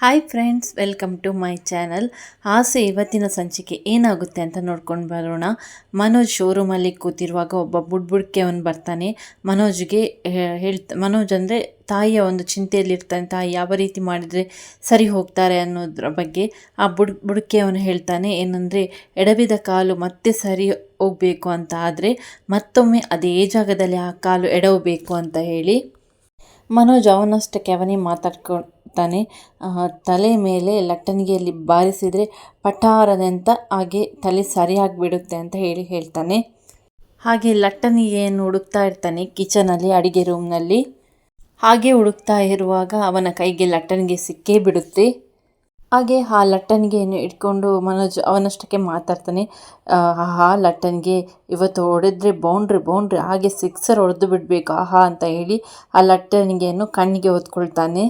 Hi friends welcome to my channel ಆಸೆ ಇವತ್ತಿನ ಸಂಚಿಕೆ ಏನಾಗುತ್ತೆ ಅಂತ ನೋಡ್ಕೊಂಡು ಬರೋಣ. ಮನೋಜ್ ಶೋರೂಮಲ್ಲಿ ಕೂತಿರುವಾಗ ಒಬ್ಬ ಬುಡ್ಬುಡ್ಕೆ ಅವನು ಬರ್ತಾನೆ. ಮನೋಜ್ಗೆ ಹೇಳ್ತ, ಮನೋಜ್ ಅಂದರೆ ತಾಯಿಯ ಒಂದು ಚಿಂತೆಯಲ್ಲಿರ್ತಾನೆ. ತಾಯಿ ಯಾವ ರೀತಿ ಮಾಡಿದರೆ ಸರಿ ಹೋಗ್ತಾರೆ ಅನ್ನೋದ್ರ ಬಗ್ಗೆ ಆ ಬುಡ್, ಬುಡ್ಕೆ ಅವನು ಹೇಳ್ತಾನೆ. ಏನಂದರೆ ಎಡವಿದ ಕಾಲು ಮತ್ತೆ ಸರಿ ಹೋಗಬೇಕು ಅಂತ ಆದರೆ ಮತ್ತೊಮ್ಮೆ ಅದೇ ಜಾಗದಲ್ಲಿ ಆ ಕಾಲು ಎಡವಬೇಕು ಅಂತ ಹೇಳಿ ಮನೋಜ್ ಅವನಷ್ಟಕ್ಕೆ ಅವನೇ ಮಾತಾಡ್ಕೊತಾನೆ ತಲೆ ಮೇಲೆ ಲಟ್ಟಣಿಗೆಯಲ್ಲಿ ಬಾರಿಸಿದರೆ ಪಠಾರದಂತ ಹಾಗೆ ತಲೆ ಸರಿಯಾಗಿಬಿಡುತ್ತೆ ಅಂತ ಹೇಳಿ ಹೇಳ್ತಾನೆ. ಹಾಗೆ ಲಟ್ಟಣಿಗೆಯನ್ನು ಹುಡುಕ್ತಾ ಇರ್ತಾನೆ ಕಿಚನಲ್ಲಿ, ಅಡುಗೆ ರೂಮ್ನಲ್ಲಿ. ಹಾಗೆ ಹುಡುಕ್ತಾ ಇರುವಾಗ ಅವನ ಕೈಗೆ ಲಟ್ಟಣಿಗೆ ಸಿಕ್ಕೇ ಬಿಡುತ್ತೆ. ಹಾಗೆ ಆ ಲಟ್ಟಣಿಗೆಯನ್ನು ಇಟ್ಕೊಂಡು ಮನೋಜ್ ಅವನಷ್ಟಕ್ಕೆ ಮಾತಾಡ್ತಾನೆ. ಆ ಲಟ್ಟಣಿಗೆ ಇವತ್ತು ಹೊಡೆದ್ರೆ ಬೌಂಡ್ರಿ ಬೌಂಡ್ರಿ ಹಾಗೆ ಸಿಕ್ಸರ್ ಹೊಡೆದು ಬಿಡಬೇಕು, ಆಹಾ ಅಂತ ಹೇಳಿ ಆ ಲಟ್ಟಣಿಗೆಯನ್ನು ಕಣ್ಣಿಗೆ ಹೊತ್ಕೊಳ್ತಾನೆ.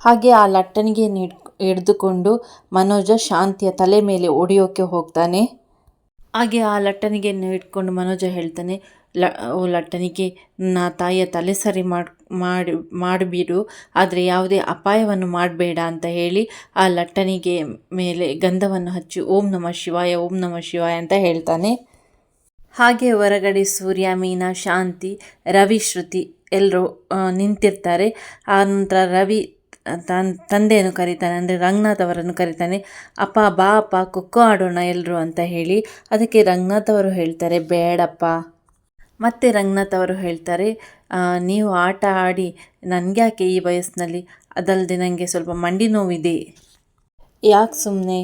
ಹಾಗೆ ಆ ಲಟ್ಟಣಿಗೆಯನ್ನು ಹಿಡಿದುಕೊಂಡು ಮನೋಜ ಶಾಂತಿಯ ತಲೆ ಮೇಲೆ ಒಡೆಯೋಕೆ ಹೋಗ್ತಾನೆ. ಹಾಗೆ ಆ ಲಟ್ಟಣಿಗೆಯನ್ನು ಇಟ್ಕೊಂಡು ಮನೋಜ ಹೇಳ್ತಾನೆ ಲ ಲಟ್ಟನಿಗೆ, ನಾ ತಾಯಿಯ ತಲೆ ಸರಿ ಮಾಡಿ ಮಾಡಿ, ಮಾಡಿಬಿಡು, ಆದರೆ ಯಾವುದೇ ಅಪಾಯವನ್ನು ಮಾಡಬೇಡ ಅಂತ ಹೇಳಿ ಆ ಲಟ್ಟನಿಗೆ ಮೇಲೆ ಗಂಧವನ್ನು ಹಚ್ಚಿ, ಓಂ ನಮ ಶಿವಾಯ, ಓಂ ನಮ ಶಿವಾಯ ಅಂತ ಹೇಳ್ತಾನೆ. ಹಾಗೆ ಹೊರಗಡೆ ಸೂರ್ಯ, ಮೀನಾ, ಶಾಂತಿ, ರವಿ, ಶ್ರುತಿ ಎಲ್ಲರೂ ನಿಂತಿರ್ತಾರೆ. ಆ ನಂತರ ರವಿ ತನ್, ತಂದೆಯನ್ನು ಕರೀತಾನೆ, ಅಂದರೆ ರಂಗನಾಥ್ ಅವರನ್ನು ಕರೀತಾನೆ. ಅಪ್ಪ, ಬಾ, ಅಪ್ಪ ಖೋಖೋ ಆಡೋಣ ಎಲ್ಲರೂ ಅಂತ ಹೇಳಿ ಅದಕ್ಕೆ ರಂಗನಾಥ್ ಅವರು ಹೇಳ್ತಾರೆ, ಬೇಡಪ್ಪ ಮತ್ತೆ ರಂಗನಾಥ್ ಅವರು ಹೇಳ್ತಾರೆ ನೀವು ಆಟ ಆಡಿ ನನಗ್ಯಾಕೆ ಈ ವಯಸ್ಸಿನಲ್ಲಿ? ಅದಲ್ಲದೆ ನನಗೆ ಸ್ವಲ್ಪ ಮಂಡಿ ನೋವಿದೆ. ಯಾಕೆ ಸುಮ್ಮನೆ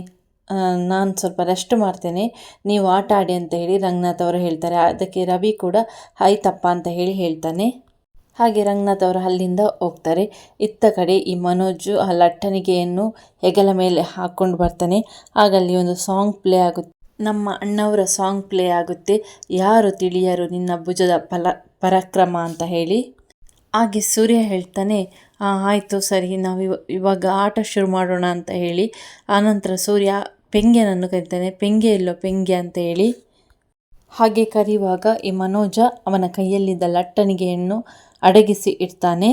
ನಾನು ಸ್ವಲ್ಪ ರೆಸ್ಟ್ ಮಾಡ್ತೇನೆ. ನೀವು ಆಟ ಆಡಿ ಅಂತ ಹೇಳಿ ರಂಗನಾಥ್ ಅವರು ಹೇಳ್ತಾರೆ. ಅದಕ್ಕೆ ರವಿ ಕೂಡ ಆಯ್ತಪ್ಪ ಅಂತ ಹೇಳಿ ಹೇಳ್ತಾನೆ. ಹಾಗೆ ರಂಗನಾಥ್ ಅವರು ಅಲ್ಲಿಂದ ಹೋಗ್ತಾರೆ. ಇತ್ತ ಕಡೆ ಈ ಮನೋಜು ಆ ಲಟ್ಟಣಿಗೆಯನ್ನು ಹೆಗಲ ಮೇಲೆ ಹಾಕ್ಕೊಂಡು ಬರ್ತಾನೆ. ಆಗ ಅಲ್ಲಿ ಒಂದು ಸಾಂಗ್ ಪ್ಲೇ ಆಗುತ್ತೆ. ನಮ್ಮ ಅಣ್ಣವರ ಸಾಂಗ್ ಪ್ಲೇ ಆಗುತ್ತೆ. ಯಾರು ತಿಳಿಯರು ನಿನ್ನ ಭುಜದ ಫಲ, ಪರಾಕ್ರಮ ಅಂತ ಹೇಳಿ. ಹಾಗೆ ಸೂರ್ಯ ಹೇಳ್ತಾನೆ ಆಯಿತು ಸರಿ, ನಾವು ಇವಾಗ ಆಟ ಶುರು ಮಾಡೋಣ ಅಂತ ಹೇಳಿ. ಆನಂತರ ಸೂರ್ಯ ಪೆಂಗೆನನ್ನು ಕರಿತಾನೆ ಪೆಂಗೆ ಇಲ್ಲೋ ಪೆಂಗೆ ಅಂತ ಹೇಳಿ. ಹಾಗೆ ಕರೆಯುವಾಗ ಈ ಮನೋಜ ಅವನ ಕೈಯಲ್ಲಿದ್ದ ಲಟ್ಟಣಿಗೆಯನ್ನು ಅಡಗಿಸಿ ಇಡ್ತಾನೆ.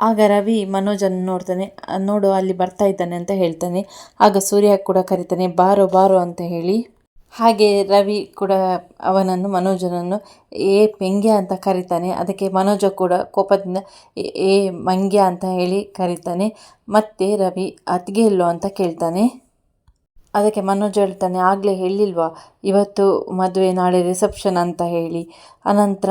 ಆಗ ರವಿ ಮನೋಜನ್ನು ನೋಡ್ತಾನೆ, ನೋಡು ಅಲ್ಲಿ ಬರ್ತಾ ಇದ್ದಾನೆ ಅಂತ ಹೇಳ್ತಾನೆ. ಆಗ ಸೂರ್ಯ ಕೂಡ ಕರಿತಾನೆ, ಬಾರೋ ಬಾರೋ ಅಂತ ಹೇಳಿ. ಹಾಗೆ ರವಿ ಕೂಡ ಅವನನ್ನು, ಮನೋಜನನ್ನು, ಏ ಪೆಂಗ್ಯ ಅಂತ ಕರೀತಾನೆ. ಅದಕ್ಕೆ ಮನೋಜ ಕೂಡ ಕೋಪದಿಂದ, ಏ ಮಂಗ್ಯ ಅಂತ ಹೇಳಿ ಕರೀತಾನೆ. ಮತ್ತೆ ರವಿ, ಅತ್ತಿಗೆ ಇಲ್ಲೋ ಅಂತ ಕೇಳ್ತಾನೆ. ಅದಕ್ಕೆ ಮನೋಜ್ ಹೇಳ್ತಾನೆ, ಆಗಲೇ ಹೇಳಿಲ್ವಾ, ಇವತ್ತು ಮದುವೆ, ನಾಳೆ ರಿಸೆಪ್ಷನ್ ಅಂತ ಹೇಳಿ. ಅನಂತರ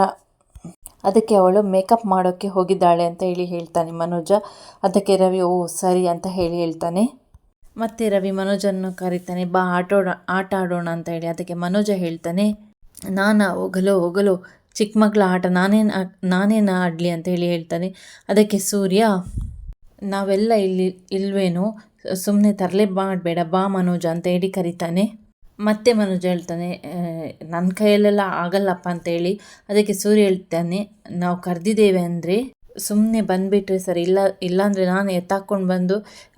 ಅದಕ್ಕೆ ಅವಳು ಮೇಕಪ್ ಮಾಡೋಕ್ಕೆ ಹೋಗಿದ್ದಾಳೆ ಅಂತ ಹೇಳಿ ಹೇಳ್ತಾನೆ ಮನೋಜ. ಅದಕ್ಕೆ ರವಿ, ಓ, ಸರಿ ಅಂತ ಹೇಳಿ ಹೇಳ್ತಾನೆ. ಮತ್ತೆ ರವಿ ಮನೋಜನ್ನು ಕರೀತಾನೆ, ಬಾ, ಆಟೋಡ, ಆಟ ಆಡೋಣ ಅಂತ ಹೇಳಿ. ಅದಕ್ಕೆ ಮನೋಜ ಹೇಳ್ತಾನೆ, ನಾನು, ಹೋಗಲು ಹೋಗಲು, ಚಿಕ್ಕ ಮಕ್ಕಳ ಆಟ ನಾನೇನು ನಾನೇನು ಆಡಲಿ ಅಂತ ಹೇಳಿ ಹೇಳ್ತಾನೆ. ಅದಕ್ಕೆ ಸೂರ್ಯ, ನಾವೆಲ್ಲ ಇಲ್ಲಿ ಇಲ್ವೇನು ಸುಮ್ಮನೆ ತರಲೆ ಮಾಡಬೇಡ ಬಾ ಮನೋಜ ಅಂತ ಹೇಳಿ ಕರೀತಾನೆ. ಮತ್ತೆ ಮನೋಜ್ ಹೇಳ್ತಾನೆ ನನ್ನ ಕೈಯಲ್ಲೆಲ್ಲ ಆಗಲ್ಲಪ್ಪ ಅಂತೇಳಿ. ಅದಕ್ಕೆ ಸೂರ್ಯ ಹೇಳ್ತಾನೆ, ನಾವು ಕರೆದಿದ್ದೇವೆ ಅಂದರೆ ಸುಮ್ಮನೆ ಬಂದುಬಿಟ್ರೆ ಸರ್, ಇಲ್ಲ, ಇಲ್ಲಾಂದರೆ ನಾನು ಎತ್ತಾಕೊಂಡು ಬಂದು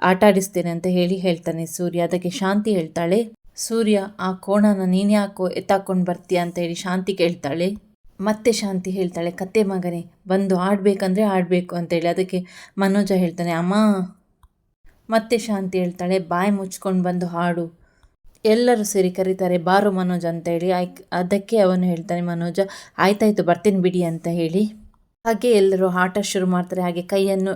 ಆಟ ಆಡಿಸ್ತೇನೆ ಅಂತ ಹೇಳಿ ಹೇಳ್ತಾನೆ ಸೂರ್ಯ. ಅದಕ್ಕೆ ಶಾಂತಿ ಹೇಳ್ತಾಳೆ, ಸೂರ್ಯ, ಆ ಕೋಣನ ನೀನೇ ಯಾಕೋ ಎತ್ತಾಕೊಂಡು ಬರ್ತೀಯ ಅಂತ ಹೇಳಿ ಶಾಂತಿ ಕೇಳ್ತಾಳೆ. ಮತ್ತೆ ಶಾಂತಿ ಹೇಳ್ತಾಳೆ, ಕತ್ತೆ ಮಗನೇ, ಬಂದು ಆಡಬೇಕಂದ್ರೆ ಆಡಬೇಕು ಅಂತೇಳಿ ಅದಕ್ಕೆ ಮನೋಜ ಹೇಳ್ತಾನೆ, ಅಮ್ಮ. ಮತ್ತೆ ಶಾಂತಿ ಹೇಳ್ತಾಳೆ, ಬಾಯಿ ಮುಚ್ಕೊಂಡು ಬಂದು ಹಾಡು. ಎಲ್ಲರೂ ಸೇರಿ ಕರೀತಾರೆ, ಬಾರು ಮನೋಜ್ ಅಂತ ಹೇಳಿ. ಆಯ್ಕ್ ಅದಕ್ಕೆ ಅವನು ಹೇಳ್ತಾನೆ, ಮನೋಜ ಆಯ್ತಾಯ್ತು ಬರ್ತೀನಿ ಬಿಡಿ ಅಂತ ಹೇಳಿ. ಹಾಗೆ ಎಲ್ಲರೂ ಆಟ ಶುರು ಮಾಡ್ತಾರೆ. ಹಾಗೆ ಕೈಯನ್ನು,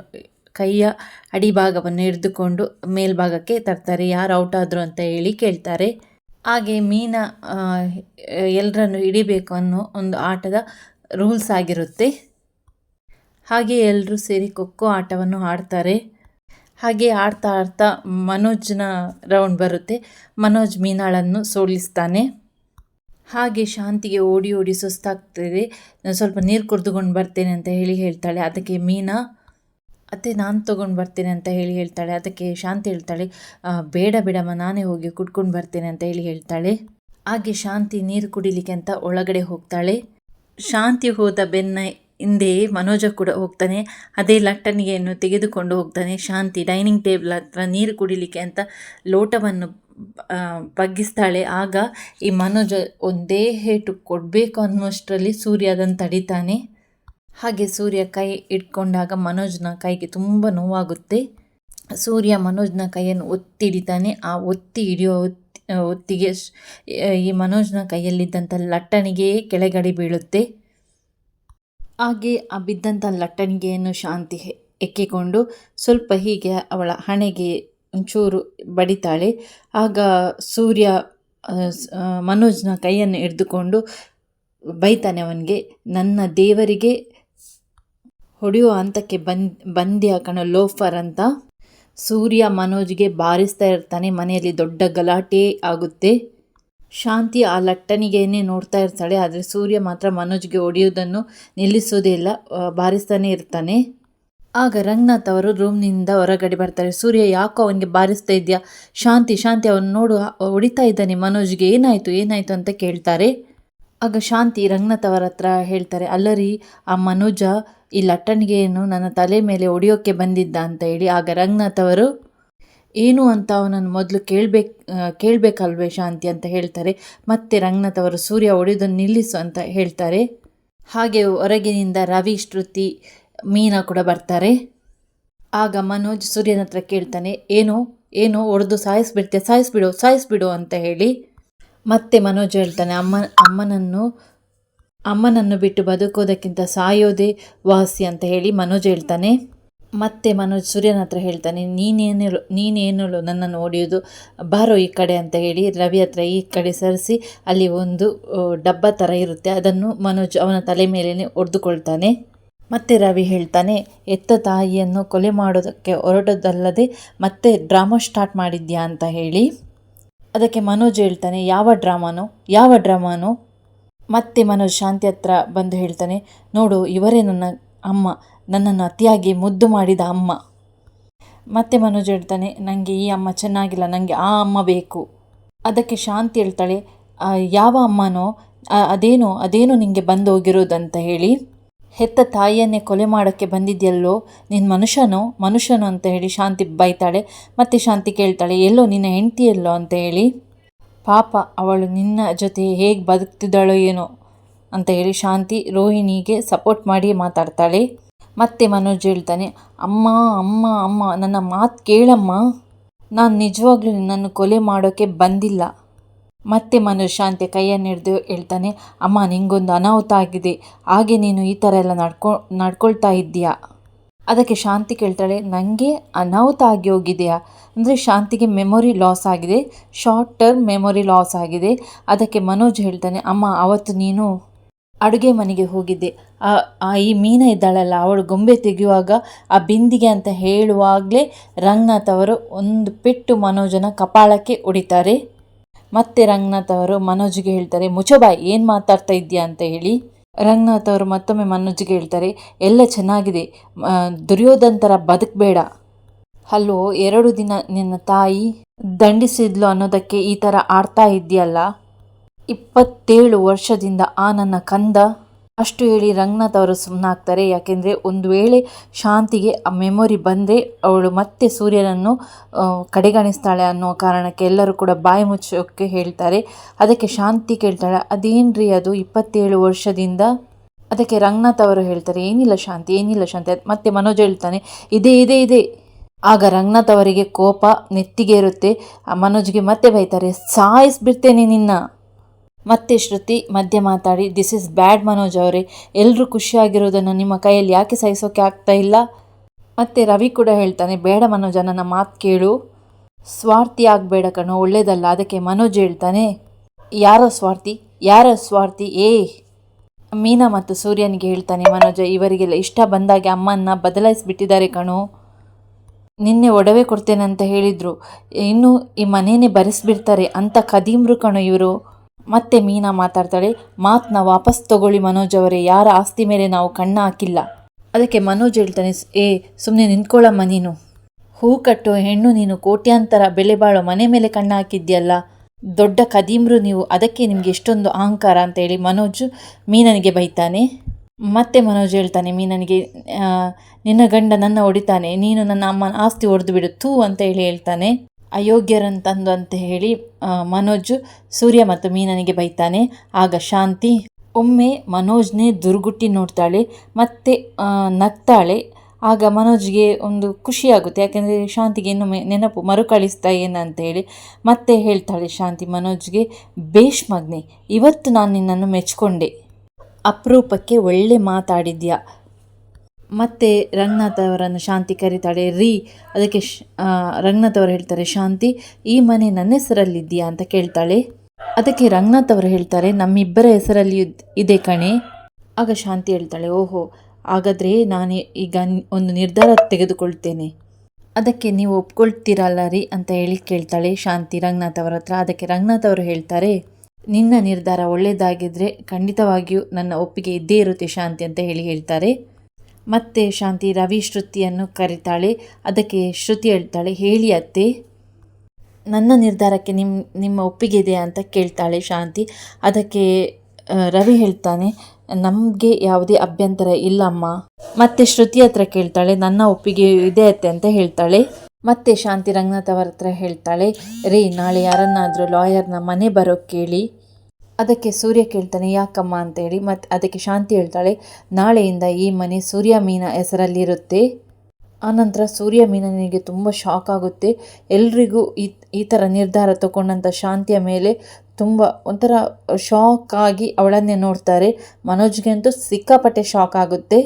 ಕೈಯ ಅಡಿಭಾಗವನ್ನು ಹಿಡಿದುಕೊಂಡು ಮೇಲ್ಭಾಗಕ್ಕೆ ತರ್ತಾರೆ. ಯಾರು ಔಟ್ ಆದರು ಅಂತ ಹೇಳಿ ಕೇಳ್ತಾರೆ. ಹಾಗೆ ಮೀನ ಎಲ್ಲರನ್ನು ಹಿಡಿಬೇಕು ಅನ್ನೋ ಒಂದು ಆಟದ ರೂಲ್ಸ್ ಆಗಿರುತ್ತೆ. ಹಾಗೆ ಎಲ್ಲರೂ ಸೇರಿ ಖೋ ಖೋ ಆಟವನ್ನು ಆಡ್ತಾರೆ. ಹಾಗೆ ಆಡ್ತಾ ಆಡ್ತಾ ಮನೋಜ್ನ ರೌಂಡ್ ಬರುತ್ತೆ. ಮನೋಜ್ ಮೀನಾಳನ್ನು ಸೋಲಿಸ್ತಾನೆ. ಹಾಗೆ ಶಾಂತಿಗೆ ಓಡಿ ಓಡಿ ಸುಸ್ತಾಗ್ತದೆ. ಸ್ವಲ್ಪ ನೀರು ಕುಡಿದುಕೊಂಡು ಬರ್ತೇನೆ ಅಂತ ಹೇಳಿ ಹೇಳ್ತಾಳೆ. ಅದಕ್ಕೆ ಮೀನಾ, ಅತ್ತೆ, ನಾನು ತೊಗೊಂಡು ಬರ್ತೇನೆ ಅಂತ ಹೇಳಿ ಹೇಳ್ತಾಳೆ. ಅದಕ್ಕೆ ಶಾಂತಿ ಹೇಳ್ತಾಳೆ ಬೇಡ, ಬೇಡಮ್ಮ, ನಾನೇ ಹೋಗಿ ಕುಡ್ಕೊಂಡು ಬರ್ತೇನೆ ಅಂತ ಹೇಳಿ ಹೇಳ್ತಾಳೆ. ಹಾಗೆ ಶಾಂತಿ ನೀರು ಕುಡಿಲಿಕ್ಕೆ ಅಂತ ಒಳಗಡೆ ಹೋಗ್ತಾಳೆ. ಶಾಂತಿ ಹೋದ ಬೆನ್ನ ಹಿಂದೆ ಮನೋಜ ಕೂಡ ಹೋಗ್ತಾನೆ. ಅದೇ ಲಟ್ಟಣಿಗೆಯನ್ನು ತೆಗೆದುಕೊಂಡು ಹೋಗ್ತಾನೆ. ಶಾಂತಿ ಡೈನಿಂಗ್ ಟೇಬಲ್ ಹತ್ರ ನೀರು ಕುಡಿಲಿಕ್ಕೆ ಅಂತ ಲೋಟವನ್ನು ಬಗ್ಗಿಸ್ತಾಳೆ. ಆಗ ಈ ಮನೋಜ ಒಂದೇ ಹೇಟು ಕೊಡಬೇಕು ಅನ್ನುವಷ್ಟರಲ್ಲಿ ಸೂರ್ಯ ಅದನ್ನು ತಡಿತಾನೆ. ಹಾಗೆ ಸೂರ್ಯ ಕೈ ಇಟ್ಕೊಂಡಾಗ ಮನೋಜ್ನ ಕೈಗೆ ತುಂಬ ನೋವಾಗುತ್ತೆ. ಸೂರ್ಯ ಮನೋಜ್ನ ಕೈಯನ್ನು ಒತ್ತಿ ಹಿಡಿತಾನೆ ಆ ಒತ್ತಿ ಹಿಡಿಯೋ ಒತ್ತಿಗೆ ಈ ಮನೋಜ್ನ ಕೈಯಲ್ಲಿದ್ದಂಥ ಲಟ್ಟಣಿಗೆಯೇ ಕೆಳಗಡೆ ಬೀಳುತ್ತೆ. ಹಾಗೆ ಆ ಬಿದ್ದಂಥ ಲಟ್ಟಣಿಗೆಯನ್ನು ಶಾಂತಿ ಎಕ್ಕಿಕೊಂಡು ಸ್ವಲ್ಪ ಹೀಗೆ ಅವಳ ಹಣೆಗೆ ಒಂಚೂರು ಬಡಿತಾಳೆ. ಆಗ ಸೂರ್ಯ ಮನೋಜ್ನ ಕೈಯನ್ನು ಹಿಡಿದುಕೊಂಡು ಬೈತಾನೆ ಅವನಿಗೆ, ನನ್ನ ದೇವರಿಗೆ ಹೊಡೆಯುವ ಹಂತಕ್ಕೆ ಬಂದ್, ಬಂದ್ಯ ಕಣ ಲೋಫರ್ ಅಂತ. ಸೂರ್ಯ ಮನೋಜ್ಗೆ ಬಾರಿಸ್ತಾ ಇರ್ತಾನೆ, ಮನೆಯಲ್ಲಿ ದೊಡ್ಡ ಗಲಾಟೆ ಆಗುತ್ತೆ. ಶಾಂತಿ ಆ ಲಟ್ಟನಿಗೆನೇ ನೋಡ್ತಾ ಇರ್ತಾಳೆ, ಆದರೆ ಸೂರ್ಯ ಮಾತ್ರ ಮನೋಜ್ಗೆ ಹೊಡೆಯುವುದನ್ನು ನಿಲ್ಲಿಸೋದೇ ಇಲ್ಲ. ಬಾರಿಸ್ತಾನೆ ಇರ್ತಾನೆ. ಆಗ ರಂಗನಾಥ್ ಅವರು ರೂಮ್ನಿಂದ ಹೊರಗಡೆ ಬರ್ತಾರೆ. ಸೂರ್ಯ, ಯಾಕೋ ಅವನಿಗೆ ಬಾರಿಸ್ತಾ ಇದೆಯಾ? ಶಾಂತಿ ಶಾಂತಿ, ಅವನು ನೋಡು ಹೊಡಿತಾ ಇದ್ದಾನೆ ಮನೋಜ್ಗೆ. ಏನಾಯಿತು ಏನಾಯಿತು ಅಂತ ಕೇಳ್ತಾರೆ. ಆಗ ಶಾಂತಿ ರಂಗನಾಥ್ ಅವರ ಹತ್ರ ಹೇಳ್ತಾರೆ ಅಲ್ಲರಿ ಆ ಮನೋಜ ಈ ಲಟ್ಟಣಿಗೆಯನ್ನು ನನ್ನ ತಲೆ ಮೇಲೆ ಹೊಡೆಯೋಕ್ಕೆ ಬಂದಿದ್ದ ಅಂತ ಹೇಳಿ. ಆಗ ರಂಗನಾಥ್ ಅವರು ಏನು ಅಂತ ಅವನನ್ನು ಮೊದಲು ಕೇಳಬೇಕು ಕೇಳಬೇಕಲ್ವೇ ಶಾಂತಿ ಅಂತ ಹೇಳ್ತಾರೆ. ಮತ್ತೆ ರಂಗನಾಥ್ ಅವರು ಸೂರ್ಯ ಒಡೆಯೋದನ್ನು ನಿಲ್ಲಿಸು ಅಂತ ಹೇಳ್ತಾರೆ. ಹಾಗೆ ಹೊರಗಿನಿಂದ ರವಿ, ಶ್ರುತಿ, ಮೀನಾ ಕೂಡ ಬರ್ತಾರೆ. ಆಗ ಮನೋಜ್ ಸೂರ್ಯನ ಹತ್ರ ಕೇಳ್ತಾನೆ, ಏನು ಏನು, ಒಡೆದು ಸಾಯಿಸ್ಬಿಡ್ತೀಯ ಸಾಯಿಸ್ಬಿಡು ಸಾಯಿಸ್ಬಿಡು ಅಂತ ಹೇಳಿ. ಮತ್ತೆ ಮನೋಜ್ ಹೇಳ್ತಾನೆ, ಅಮ್ಮ, ಅಮ್ಮನನ್ನು ಅಮ್ಮನನ್ನು ಬಿಟ್ಟು ಬದುಕೋದಕ್ಕಿಂತ ಸಾಯೋದೇ ವಾಸಿ ಅಂತ ಹೇಳಿ ಮನೋಜ್ ಹೇಳ್ತಾನೆ. ಮತ್ತೆ ಮನೋಜ್ ಸೂರ್ಯನ ಹತ್ರ ಹೇಳ್ತಾನೆ ನೀನೇನು ನೀನೇನು ನನ್ನನ್ನು ಹೊಡೆಯೋದು ಬಾರೋ ಈ ಕಡೆ ಅಂತ ಹೇಳಿ ರವಿ ಹತ್ರ ಈ ಕಡೆ ಸರಿಸಿ ಅಲ್ಲಿ ಒಂದು ಡಬ್ಬ ಥರ ಇರುತ್ತೆ, ಅದನ್ನು ಮನೋಜ್ ಅವನ ತಲೆ ಮೇಲೇ ಹೊಡೆದುಕೊಳ್ತಾನೆ ಮತ್ತೆ ರವಿ ಹೇಳ್ತಾನೆ, ಎತ್ತ ತಾಯಿಯನ್ನು ಕೊಲೆ ಮಾಡೋದಕ್ಕೆ ಹೊರಟೋದಲ್ಲದೆ ಮತ್ತೆ ಡ್ರಾಮಾ ಸ್ಟಾರ್ಟ್ ಮಾಡಿದ್ಯಾ ಅಂತ ಹೇಳಿ. ಅದಕ್ಕೆ ಮನೋಜ್ ಹೇಳ್ತಾನೆ, ಯಾವ ಡ್ರಾಮಾನೋ ಯಾವ ಡ್ರಾಮಾನೋ? ಮತ್ತೆ ಮನೋಜ್ ಶಾಂತಿ ಹತ್ರ ಬಂದು ಹೇಳ್ತಾನೆ, ನೋಡು, ಇವರೇ ನನ್ನ ಅಮ್ಮ ನನ್ನನ್ನು ಅತಿಯಾಗಿ ಮುದ್ದು ಮಾಡಿದ ಅಮ್ಮ. ಮತ್ತೆ ಮನೋಜ್ ಹೇಳ್ತಾನೆ ನನಗೆ ಈ ಅಮ್ಮ ಚೆನ್ನಾಗಿಲ್ಲ ನನಗೆ ಆ ಅಮ್ಮ ಬೇಕು. ಅದಕ್ಕೆ ಶಾಂತಿ ಹೇಳ್ತಾಳೆ ಯಾವ ಅಮ್ಮನೋ ಅದೇನೋ ಅದೇನೋ ನಿಮಗೆ ಬಂದು ಹೋಗಿರೋದಂತ ಹೇಳಿ. ಹೆತ್ತ ತಾಯಿಯನ್ನೇ ಕೊಲೆ ಮಾಡೋಕ್ಕೆ ಬಂದಿದ್ಯಲ್ಲೋ ನಿನ್ನ ಮನುಷ್ಯನೋ ಮನುಷ್ಯನೋ ಅಂತ ಹೇಳಿ ಶಾಂತಿ ಬೈತಾಳೆ, ಮತ್ತೆ ಶಾಂತಿ ಕೇಳ್ತಾಳೆ, ಎಲ್ಲೋ ನಿನ್ನ ಹೆಂಡತಿ ಎಲ್ಲೋ ಅಂತ ಹೇಳಿ. ಪಾಪ ಅವಳು ನಿನ್ನ ಜೊತೆ ಹೇಗೆ ಬದುಕ್ತಿದ್ದಾಳೋ ಏನೋ, ಅಂತ ಹೇಳಿ ಶಾಂತಿ ರೋಹಿಣಿಗೆ ಸಪೋರ್ಟ್ ಮಾಡಿ ಮಾತಾಡ್ತಾಳೆ. ಮತ್ತೆ ಮನೋಜ್ ಹೇಳ್ತಾನೆ, ಅಮ್ಮ ಅಮ್ಮ ಅಮ್ಮ, ನನ್ನ ಮಾತು ಕೇಳಮ್ಮ. ನಾನು ನಿಜವಾಗ್ಲೂ ನಿನ್ನನ್ನು ಕೊಲೆ ಮಾಡೋಕ್ಕೆ ಬಂದಿಲ್ಲ. ಮತ್ತೆ ಮನೋಜ್ ಶಾಂತಿ ಕೈಯನ್ನು ಹಿಡಿದು ಹೇಳ್ತಾನೆ, ಅಮ್ಮ, ನಿಂಗೊಂದು ಅನಾಹುತ ಆಗಿದೆ. ಹಾಗೆ ನೀನು ಈ ಥರ ಎಲ್ಲ ನಡ್ಕೊ, ನಡ್ಕೊಳ್ತಾ ಇದ್ದೀಯಾ? ಅದಕ್ಕೆ ಶಾಂತಿ ಕೇಳ್ತಾಳೆ ನನಗೆ ಅನಾಹುತ ಆಗಿ ಹೋಗಿದೆಯಾ? ಅಂದರೆ ಶಾಂತಿಗೆ ಮೆಮೊರಿ ಲಾಸ್ ಆಗಿದೆ ಶಾರ್ಟ್ ಟರ್ಮ್ ಮೆಮೊರಿ ಲಾಸ್ ಆಗಿದೆ. ಅದಕ್ಕೆ ಮನೋಜ್ ಹೇಳ್ತಾನೆ, ಅಮ್ಮ, ಅವತ್ತು ನೀನು ಅಡುಗೆ ಮನೆಗೆ ಹೋಗಿದ್ದೆ. ಆ ಈ ಮೀನ ಇದ್ದಾಳಲ್ಲ, ಅವಳು ಗೊಂಬೆ ತೆಗೆಯುವಾಗ ಆ ಬಿಂದಿಗೆ ಅಂತ ಹೇಳುವಾಗಲೇ ರಂಗನಾಥ್ ಅವರು ಒಂದು ಪೆಟ್ಟು ಮನೋಜನ ಕಪಾಳಕ್ಕೆ ಹೊಡಿತಾರೆ. ಮತ್ತೆ ರಂಗನಾಥ್ ಅವರು ಮನೋಜ್ಗೆ ಹೇಳ್ತಾರೆ ಮುಚಬಾಯ್ ಏನು ಮಾತಾಡ್ತಾ ಇದ್ದೀಯಾ ಅಂತ ಹೇಳಿ. ರಂಗನಾಥ್ ಅವರು ಮತ್ತೊಮ್ಮೆ ಮನೋಜ್ಗೆ ಹೇಳ್ತಾರೆ, ಎಲ್ಲ ಚೆನ್ನಾಗಿದೆ ದುರ್ಯೋಧನ್ ಥರ ಬದುಕಬೇಡ. ಹಲೋ, ಎರಡು ದಿನ ನಿನ್ನ ತಾಯಿ ದಂಡಿಸಿದ್ಲು ಅನ್ನೋದಕ್ಕೆ ಈ ಥರ ಆಡ್ತಾ ಇದೆಯಲ್ಲ ಇಪ್ಪತ್ತೇಳು ವರ್ಷದಿಂದ ಆ ನನ್ನ ಕಂದ. ಅಷ್ಟು ಹೇಳಿ ರಂಗನಾಥ್ ಅವರು ಸುಮ್ಮನಾಗ್ತಾರೆ ಯಾಕೆಂದರೆ ಒಂದು ವೇಳೆ ಶಾಂತಿಗೆ ಆ ಮೆಮೊರಿ ಬಂದರೆ ಅವಳು ಮತ್ತೆ ಸೂರ್ಯನನ್ನು ಕಡೆಗಣಿಸ್ತಾಳೆ ಅನ್ನೋ ಕಾರಣಕ್ಕೆ ಎಲ್ಲರೂ ಕೂಡ ಬಾಯಿ ಮುಚ್ಚೋಕ್ಕೆ ಹೇಳ್ತಾರೆ. ಅದಕ್ಕೆ ಶಾಂತಿ ಕೇಳ್ತಾಳೆ. ಅದೇನ್ರಿ ಅದು? ಇಪ್ಪತ್ತೇಳು ವರ್ಷದಿಂದ? ಅದಕ್ಕೆ ರಂಗನಾಥ್ ಅವರು ಹೇಳ್ತಾರೆ, ಏನಿಲ್ಲ ಶಾಂತಿ ಏನಿಲ್ಲ ಶಾಂತಿ ಮತ್ತೆ ಮನೋಜ್ ಹೇಳ್ತಾನೆ, ಇದೇ, ಇದೆ ಇದೆ. ಆಗ ರಂಗನಾಥ್ ಅವರಿಗೆ ಕೋಪ ನೆತ್ತಿಗೆ ಇರುತ್ತೆ ಆ ಮನೋಜ್ಗೆ ಮತ್ತೆ ಬೈತಾರೆ, ಸಾಯಿಸ್ಬಿಡ್ತೇನೆ ನಿನ್ನ. ಮತ್ತೆ ಶ್ರುತಿ ಮಧ್ಯೆ ಮಾತಾಡಿ ದಿಸ್ ಇಸ್ ಬ್ಯಾಡ್ ಮನೋಜ್ ಅವರೇ. ಎಲ್ಲರೂ ಖುಷಿಯಾಗಿರೋದನ್ನು ನಿಮ್ಮ ಕೈಯಲ್ಲಿ ಯಾಕೆ ಸಹಿಸೋಕೆ ಆಗ್ತಾ ಇಲ್ಲ? ಮತ್ತು ರವಿ ಕೂಡ ಹೇಳ್ತಾನೆ, ಬೇಡ ಮನೋಜ, ನನ್ನ ಮಾತು ಕೇಳು. ಸ್ವಾರ್ಥಿ ಆಗಬೇಡ ಕಣೋ, ಒಳ್ಳೇದಲ್ಲ. ಅದಕ್ಕೆ ಮನೋಜ್ ಹೇಳ್ತಾನೆ, ಯಾರೋ ಸ್ವಾರ್ಥಿ ಯಾರೋ ಸ್ವಾರ್ಥಿ, ಏ. ಮೀನಾ ಮತ್ತು ಸೂರ್ಯನಿಗೆ ಹೇಳ್ತಾನೆ, ಮನೋಜ, ಇವರಿಗೆಲ್ಲ ಇಷ್ಟ ಬಂದಾಗೆ ಅಮ್ಮನ್ನ ಬದಲಾಯಿಸಿಬಿಟ್ಟಿದ್ದಾರೆ ಕಣೋ. ನಿನ್ನೆ ಒಡವೆ ಕೊಡ್ತೇನೆ ಅಂತ ಹೇಳಿದರು. ಇನ್ನೂ ಈ ಮನೇನೆ ಬರೆಸ್ಬಿಡ್ತಾರೆ ಅಂತ ಕದೀಮ್ರು ಕಣೋ ಇವರು. ಮತ್ತೆ ಮೀನಾ ಮಾತಾಡ್ತಾಳೆ ಮಾತನ್ನ ವಾಪಸ್ ತಗೊಳ್ಳಿ ಮನೋಜ್ ಅವರೇ, ಯಾರ ಆಸ್ತಿ ಮೇಲೆ ನಾವು ಕಣ್ಣ ಹಾಕಿಲ್ಲ. ಅದಕ್ಕೆ ಮನೋಜ್ ಹೇಳ್ತಾನೆ "ಸ್- ಏ ಸುಮ್ಮನೆ ನಿಂತ್ಕೊಳ್ಳಮ್ಮ ನೀನು. ಹೂ ಕಟ್ಟು ಹೆಣ್ಣು ನೀನು ಕೋಟ್ಯಾಂತರ ಬೆಲೆ ಬಾಳೋ ಮನೆ ಮೇಲೆ ಕಣ್ಣ ಹಾಕಿದ್ಯಲ್ಲ ದೊಡ್ಡ ಕದೀಮ್ರು ನೀವು, ಅದಕ್ಕೆ ನಿಮಗೆ ಎಷ್ಟೊಂದು ಅಹಂಕಾರ ಅಂತ ಹೇಳಿ ಮನೋಜ್ ಮೀನನಿಗೆ ಬೈತಾನೆ. ಮತ್ತೆ ಮನೋಜ್ ಹೇಳ್ತಾನೆ, ಮೀನನಿಗೆ ನಿನ್ನ ಗಂಡ ನನ್ನ ಹೊಡಿತಾನೆ, ನೀನು ನನ್ನ ಅಮ್ಮನ ಆಸ್ತಿ ಹೊಡೆದು ಬಿಡು, ಥೂ ಅಂತ ಹೇಳಿ ಹೇಳ್ತಾನೆ. ಅಯೋಗ್ಯರಂತಂದು ಅಂತ ಹೇಳಿ ಮನೋಜ್ ಸೂರ್ಯ ಮತ್ತು ಮೀನನಿಗೆ ಬೈತಾನೆ, ಆಗ ಶಾಂತಿ ಒಮ್ಮೆ ಮನೋಜ್ನೇ ದುರ್ಗುಟ್ಟಿ ನೋಡ್ತಾಳೆ, ಮತ್ತೆ ನಗ್ತಾಳೆ, ಆಗ ಮನೋಜ್ಗೆ ಒಂದು ಖುಷಿಯಾಗುತ್ತೆ ಯಾಕೆಂದರೆ ಶಾಂತಿಗೆ ಇನ್ನೊಮ್ಮೆ ನೆನಪು ಮರುಕಳಿಸ್ತಾ ಏನಂತ ಹೇಳಿ, ಮತ್ತೆ ಹೇಳ್ತಾಳೆ ಶಾಂತಿ ಮನೋಜ್ಗೆ, ಬೇಷ್ ಮಗ್ನೆ, ಇವತ್ತು ನಾನು ನಿನ್ನನ್ನು ಮೆಚ್ಕೊಂಡೆ, ಅಪರೂಪಕ್ಕೆ ಒಳ್ಳೆ ಮಾತಾಡಿದ್ಯಾ ಮತ್ತೆ ರಂಗನಾಥ್ ಅವರನ್ನು ಶಾಂತಿ ಕರೀತಾಳೆ. ರೀ, ಅದಕ್ಕೆ ಶ್ ರಂಗನಾಥ್ ಅವರು ಹೇಳ್ತಾರೆ, ಶಾಂತಿ, ಈ ಮನೆ ನನ್ನ ಹೆಸರಲ್ಲಿದ್ದೀಯಾ ಅಂತ ಕೇಳ್ತಾಳೆ. ಅದಕ್ಕೆ ರಂಗನಾಥ್ ಅವರು ಹೇಳ್ತಾರೆ, ನಮ್ಮಿಬ್ಬರ ಹೆಸರಲ್ಲಿ ಇದೆ ಕಣೆ. ಆಗ ಶಾಂತಿ ಹೇಳ್ತಾಳೆ, ಓಹೋ, ಹಾಗಾದರೆ ನಾನು ಈಗ ಒಂದು ನಿರ್ಧಾರ ತೆಗೆದುಕೊಳ್ತೇನೆ. ಅದಕ್ಕೆ ನೀವು ಒಪ್ಕೊಳ್ತೀರಲ್ಲ ರೀ? ಅಂತ ಹೇಳಿ ಕೇಳ್ತಾಳೆ ಶಾಂತಿ ರಂಗನಾಥ್ ಅವರ ಹತ್ರ. ಅದಕ್ಕೆ ರಂಗನಾಥ್ ಅವರು ಹೇಳ್ತಾರೆ, ನಿನ್ನ ನಿರ್ಧಾರ ಒಳ್ಳೆಯದಾಗಿದ್ದರೆ ಖಂಡಿತವಾಗಿಯೂ ನನ್ನ ಒಪ್ಪಿಗೆ ಇದ್ದೇ ಇರುತ್ತೆ ಶಾಂತಿ ಅಂತ ಹೇಳಿ ಹೇಳ್ತಾರೆ. ಮತ್ತೆ ಶಾಂತಿ ರವಿ ಶ್ರುತಿಯನ್ನು ಕರೀತಾಳೆ. ಅದಕ್ಕೆ ಶ್ರುತಿ ಹೇಳ್ತಾಳೆ, ಹೇಳಿ ಅತ್ತೆ. ನನ್ನ ನಿರ್ಧಾರಕ್ಕೆ ನಿಮ್ಮ ನಿಮ್ಮ ಒಪ್ಪಿಗೆ ಇದೆಯಾ ಅಂತ ಕೇಳ್ತಾಳೆ ಶಾಂತಿ. ಅದಕ್ಕೆ ರವಿ ಹೇಳ್ತಾನೆ, ನಮಗೆ ಯಾವುದೇ ಅಭ್ಯಂತರ ಇಲ್ಲಮ್ಮ. ಮತ್ತೆ ಶ್ರುತಿ ಹತ್ರ ಕೇಳ್ತಾಳೆ, ನನ್ನ ಒಪ್ಪಿಗೆ ಇದೆ ಅತ್ತೆ ಅಂತ ಹೇಳ್ತಾಳೆ. ಮತ್ತೆ ಶಾಂತಿ ರಂಗನಾಥ್ ಅವರ ಹತ್ರ ಹೇಳ್ತಾಳೆ, ರೀ, ನಾಳೆ ಯಾರನ್ನಾದರೂ ಲಾಯರ್ನ ಮನೆ ಬರೋಕ್ಕೆ ಕೇಳಿ. ಅದಕ್ಕೆ ಸೂರ್ಯ ಕೇಳ್ತಾನೆ, ಯಾಕಮ್ಮ ಅಂತೇಳಿ ಮತ್ತು ಅದಕ್ಕೆ ಶಾಂತಿ ಹೇಳ್ತಾಳೆ, ನಾಳೆಯಿಂದ ಈ ಮನೆ ಸೂರ್ಯ ಮೀನ ಹೆಸರಲ್ಲಿರುತ್ತೆ. ಆನಂತರ ಸೂರ್ಯ ಮೀನನಿಗೆ ತುಂಬ ಶಾಕ್ ಆಗುತ್ತೆ. ಎಲ್ರಿಗೂ ಈ ಈ ಥರ ನಿರ್ಧಾರ ತಗೊಂಡಂಥ ಶಾಂತಿಯ ಮೇಲೆ ತುಂಬ ಒಂಥರ ಶಾಕ್ ಆಗಿ ಅವಳನ್ನೇ ನೋಡ್ತಾರೆ. ಮನೋಜ್ಗೆ ಅಂತೂ ಸಿಕ್ಕಾಪಟ್ಟೆ ಶಾಕ್ ಆಗುತ್ತೆ.